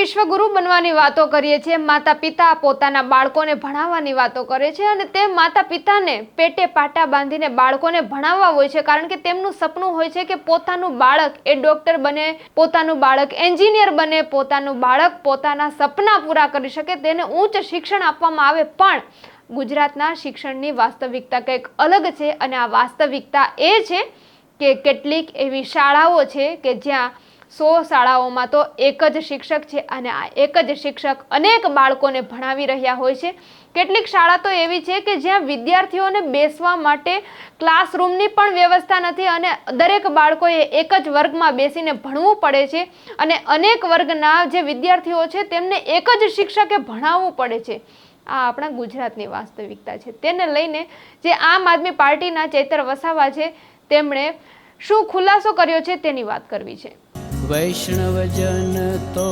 વિશ્વગુરુ બનવાની વાતો કરીએ છીએ. માતા પિતા પોતાના બાળકોને ભણાવવાની વાતો કરે છે અને તે માતા પિતાને પેટે પાટા બાંધીને બાળકોને ભણાવવા હોય છે. કારણ કે તેમનું સપનું હોય છે કે પોતાનું બાળક એ ડોક્ટર બને, પોતાનું બાળક એન્જિનિયર બને, પોતાનું બાળક પોતાના સપના પૂરા કરી શકે, તેને ઉચ્ચ શિક્ષણ આપવામાં આવે. પણ ગુજરાતના શિક્ષણની વાસ્તવિકતા કંઈક અલગ છે અને આ વાસ્તવિકતા એ છે કે કેટલીક એવી શાળાઓ છે કે જ્યાં સો શાળાઓમાં તો એક જ શિક્ષક છે અને આ એક જ શિક્ષક અનેક બાળકોને ભણાવી રહ્યા હોય છે. કેટલીક શાળા તો એવી છે કે જ્યાં વિદ્યાર્થીઓને બેસવા માટે ક્લાસરૂમની પણ વ્યવસ્થા નથી અને દરેક બાળકોએ એક જ વર્ગમાં બેસીને ભણવું પડે છે અને અનેક વર્ગના જે વિદ્યાર્થીઓ છે તેમને એક જ શિક્ષકે ભણાવવું પડે છે. આ આપણા ગુજરાતની વાસ્તવિકતા છે. તેને લઈને જે આમ આદમી પાર્ટીના ચૈતર વસાવા છે, તેમણે શું ખુલાસો કર્યો છે તેની વાત કરવી છે. વૈષ્ણવજન તો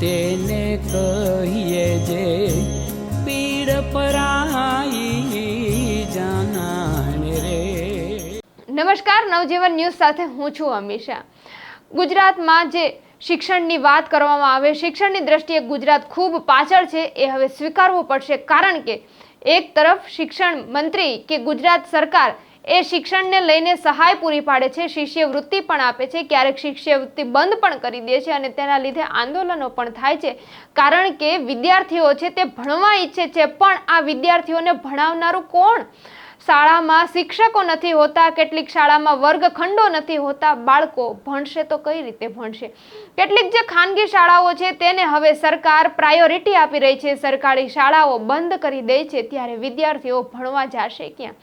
તેને કહીએ જે પીડ પરાઈ જાનાને રે. નમસ્કાર, નવજીવન ન્યૂઝ સાથે હું છું અમીષા. ગુજરાતમાં જે શિક્ષણની વાત કરવામાં આવે, શિક્ષણની દ્રષ્ટિએ ગુજરાત ખૂબ પાછળ છે, એ હવે સ્વીકારવું પડશે કારણ કે એક તરફ શિક્ષણ મંત્રી કે ગુજરાત સરકાર એ શિક્ષણને લઈને સહાય પૂરી પાડે છે, શિષ્યવૃત્તિ પણ આપે છે, ક્યારેક શિષ્યવૃત્તિ બંધ પણ કરી દે છે અને તેના લીધે આંદોલનો પણ થાય છે. કારણ કે વિદ્યાર્થીઓ છે તે ભણવા ઈચ્છે છે, પણ આ વિદ્યાર્થીઓને ભણાવનારું કોણ? શાળામાં શિક્ષકો નથી હોતા, કેટલીક શાળામાં વર્ગખંડો નથી હોતા, બાળકો ભણશે તો કઈ રીતે ભણશે? કેટલીક જે ખાનગી શાળાઓ છે તેને હવે સરકાર પ્રાયોરિટી આપી રહી છે, સરકારી શાળાઓ બંધ કરી દે છે, ત્યારે વિદ્યાર્થીઓ ભણવા જશે ક્યાં?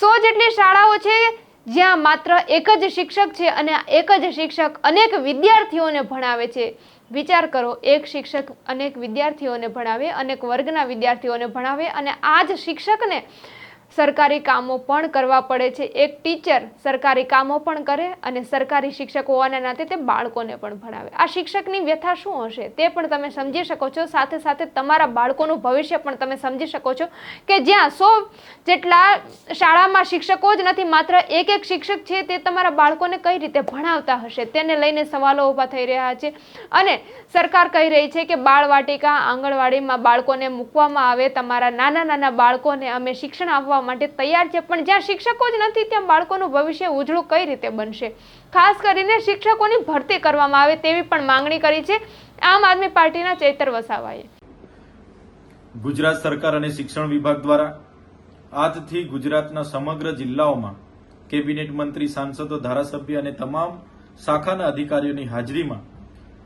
સો જેટલી શાળાઓ છે, જ્યાં માત્ર એક જ શિક્ષક છે અને એક જ શિક્ષક અનેક વિદ્યાર્થીઓને ભણાવે છે. વિચાર કરો, એક શિક્ષક અનેક વિદ્યાર્થીઓને ભણાવે, અનેક વર્ગના વિદ્યાર્થીઓને ભણાવે અને આ જ શિક્ષકને સરકારી કામો પણ કરવા પડે છે. એક ટીચર સરકારી કામો પણ કરે અને સરકારી શિક્ષક હોવાના નાતે તે બાળકોને પણ ભણાવે. આ શિક્ષકની વ્યથા શું હશે? તે પણ તમે સમજી શકો છો. સાથે સાથે તમારા બાળકોનું ભવિષ્ય પણ તમે સમજી શકો છો કે જ્યાં સો જેટલા શાળામાં શિક્ષકો જ નથી, માત્ર એક એક શિક્ષક છે તે તમારા બાળકોને કઈ રીતે ભણાવતા હશે? તેને લઈને સવાલો ઊભા થઈ રહ્યા છે અને સરકાર કહી રહી છે કે બાળવાટિકા આંગણવાડીમાં બાળકોને મૂકવામાં આવે. તમારા નાના નાના બાળકોને અમે શિક્ષણ આપવા માટે તૈયાર છે, પણ જ્યાં શિક્ષકો જ નથી, ત્યાં બાળકોનું ભવિષ્ય ઉજળું કઈ રીતે બનશે? ખાસ કરીને શિક્ષકોની ભરતી કરવામાં આવે તેવી પણ માંગણી કરી છે આમ આદમી પાર્ટીના ચૈતર વસાવાએ. ગુજરાત સરકાર અને શિક્ષણ વિભાગ દ્વારા આજથી ગુજરાતના સમગ્ર જિલ્લાઓમાં કેબિનેટ મંત્રી, સાંસદો, ધારાસભ્ય અને તમામ શાખાના અધિકારીઓની હાજરીમાં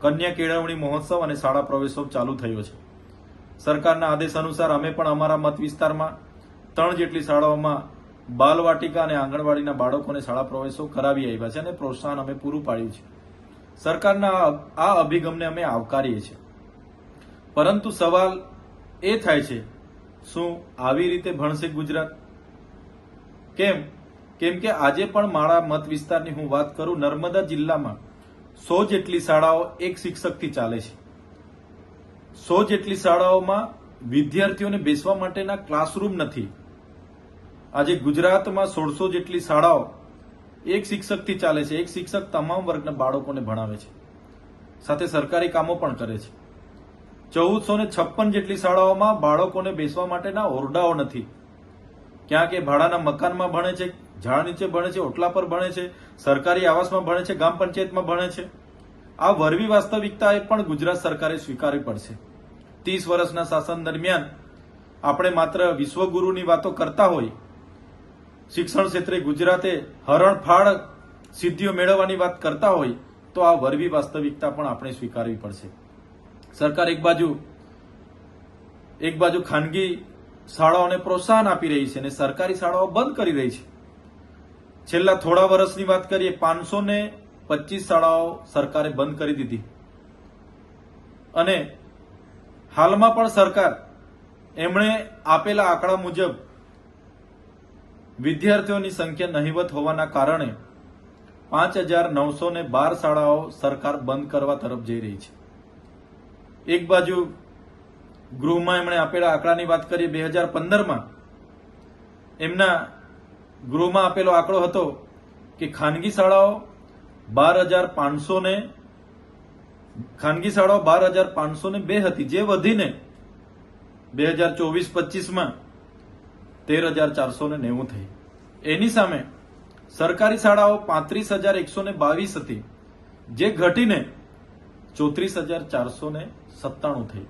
કન્યા કેળવણી મહોત્સવ અને શાળા પ્રવેશોત્સવ ચાલુ થયો છે. સરકારના આદેશ અનુસાર અમે પણ અમારા મત વિસ્તારમાં ત્રણ જેટલી શાળાઓમાં બાલવાટિકા અને આંગણવાડીના બાળકોને શાળા પ્રવેશો કરાવી આવ્યા છે અને પ્રોત્સાહન અમે પૂરું પાડ્યું છે. સરકારના આ- અભિગમને અમે આવકારીએ છીએ. પરંતુ સવાલ એ થાય છે, શું આવી રીતે ભણશે ગુજરાત? કેમ? કેમ કે આજે પણ મારા મત વિસ્તારની હું વાત કરું, નર્મદા જિલ્લામાં સો જેટલી શાળાઓ એક શિક્ષકથી ચાલે છે. સો જેટલી શાળાઓમાં વિદ્યાર્થીઓને બેસવા માટેના ક્લાસરૂમ નથી. આજે ગુજરાતમાં સોળસો જેટલી શાળાઓ એક શિક્ષકથી ચાલે છે. એક શિક્ષક તમામ વર્ગના બાળકોને ભણાવે છે. સાથે સરકારી કામો પણ કરે છે. ચૌદસો ને છપ્પન જેટલી શાળાઓમાં બાળકોને બેસવા માટેના ઓરડાઓ નથી. ક્યાંક એ ભાડાના મકાનમાં ભણે છે, ઝાડ નીચે ભણે છે, ઓટલા પર ભણે છે, સરકારી આવાસમાં ભણે છે, ગામ પંચાયતમાં ભણે છે. આ વરવી વાસ્તવિકતા એ પણ ગુજરાત સરકારે સ્વીકારવી પડશે. ત્રીસ વર્ષના શાસન દરમિયાન આપણે માત્ર વિશ્વગુરુની વાતો કરતા હોય શિક્ષણ ક્ષેત્રે ગુજરાતે હરણફાળ સિદ્ધિઓ મેળવવાની વાત કરતા હોય તો આ વરવી વાસ્તવિકતા પણ આપણે સ્વીકારવી પડશે. સરકાર એક બાજુ એક બાજુ ખાનગી શાળાઓને પ્રોત્સાહન આપી રહી છે અને સરકારી શાળાઓ બંધ કરી રહી છે. છેલ્લા થોડા વર્ષની વાત કરીએ, પાંચસો ને પચીસ શાળાઓ સરકારે બંધ કરી દીધી. અને હાલમાં પણ સરકાર એમણે આપેલા આંકડા મુજબ વિદ્યાર્થીઓની સંખ્યા નહીવત હોવાના કારણે પાંચ હજાર નવસો ને બાર શાળાઓ સરકાર બંધ કરવા તરફ જઈ રહી છે. એક બાજુ ગૃહમાં એમણે આપેલા આંકડાની વાત કરીએ, બે હજાર પંદરમાં એમના ગૃહમાં આપેલો આંકડો હતો કે ખાનગી શાળાઓ બાર હજાર પાંચસો ને ખાનગી શાળાઓ બાર હજાર પાંચસો ને બે હતી, જે વધીને બે હજાર ચોવીસ પચીસમાં તેર હજાર ચારસો ને નેવું થઈ. એની સામે સરકારી શાળાઓ પાંત્રીસ હજાર એકસો ને બાવીસ હતી, જે ઘટીને ચોત્રીસ હજાર ચારસો ને સત્તાણું થઈ.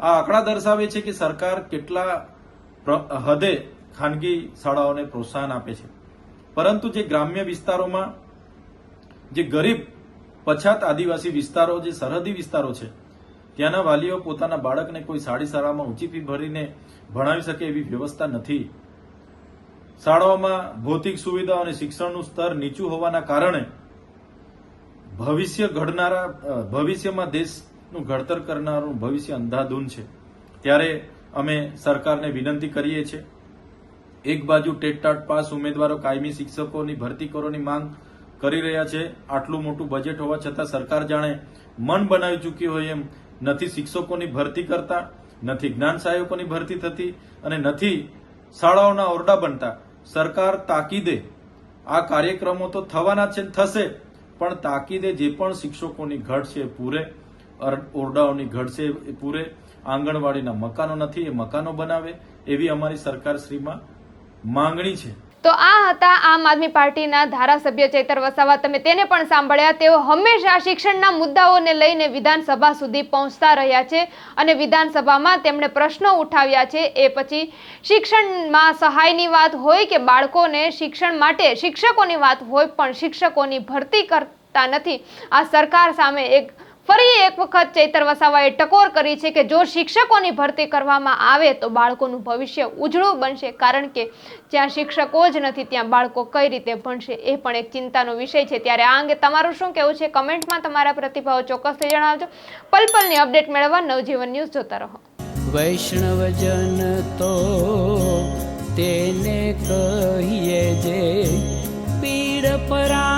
આ આંકડા દર્શાવે છે કે સરકાર કેટલા હદે ખાનગી શાળાઓને પ્રોત્સાહન આપે છે. પરંતુ જે ગ્રામ્ય વિસ્તારોમાં જે ગરીબ, પછાત આદિવાસી વિસ્તારો, જે સરહદી વિસ્તારો છે ત્યાંના વાલીઓ પોતાના બાળકને કોઈ સાડી શાળામાં ઊંચી ફી ભરીને ભણાવી શકે એવી વ્યવસ્થા નથી. શાળાઓમાં ભૌતિક સુવિધાઓ અને શિક્ષણનું સ્તર નીચું હોવાના કારણે ભવિષ્ય ઘડનારા ભવિષ્યમાં દેશનું ઘડતર કરનારું ભવિષ્ય અંધાધૂન છે. ત્યારે અમે સરકારને વિનંતી કરીએ છીએ, એક બાજુ ટેટ ટાટ પાસ ઉમેદવારો કાયમી શિક્ષકોની ભરતી કરવાની માંગ કરી રહ્યા છે, આટલું મોટું બજેટ હોવા છતાં સરકાર જાણે મન બનાવી ચૂકી હોય એમ નથી શિક્ષકોની ભરતી કરતા, નથી જ્ઞાન સહાયકોની ભરતી થતી અને નથી શાળાઓના ઓરડા બનતા. સરકાર તાકીદે, આ કાર્યક્રમો તો થવાના છે થશે, પણ તાકીદે જે પણ શિક્ષકોની ઘટ છે પૂરે ઓરડાઓની ઘટ છે એ પૂરે, આંગણવાડીના મકાનો નથી, એ મકાનો બનાવે, એવી અમારી સરકારશ્રીમાં માંગણી છે. તો આ હતા આમ આદમી પાર્ટીના ધારાસભ્ય ચેતર વસાવા. તમે તેને પણ સાંભળ્યા. તેઓ હંમેશા શિક્ષણના મુદ્દાઓને લઈને વિધાનસભા સુધી પહોંચતા રહ્યા છે અને વિધાનસભામાં તેમણે પ્રશ્નો ઉઠાવ્યા છે. એ પછી શિક્ષણમાં સહાયની વાત હોય કે બાળકોને શિક્ષણ માટે શિક્ષકોની વાત હોય પણ શિક્ષકોની ભરતી કરતા નથી. આ સરકાર સામે એક ફરી એક વખત ચૈતર વસાવાએ ટકોર કરી છે કે જો શિક્ષકોની ભરતી કરવામાં આવે તો બાળકોનું ભવિષ્ય ઉજળું બનશે, કારણ કે જ્યાં શિક્ષકો જ નથી, ત્યાં બાળકો કઈ રીતે ભણશે એ પણ એક ચિંતાનો વિષય છે. ત્યારે આ અંગે તમારું શું કહેવું છે? કમેન્ટમાં તમારા પ્રતિભાવો ચોક્કસથી જણાવજો. પલપલની અપડેટ મેળવવા નવજીવન ન્યૂઝ જોતા રહો. વૈષ્ણવજન તો તેને કહીએ જે પીડ પરા